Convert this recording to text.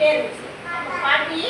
పేరు వాటిని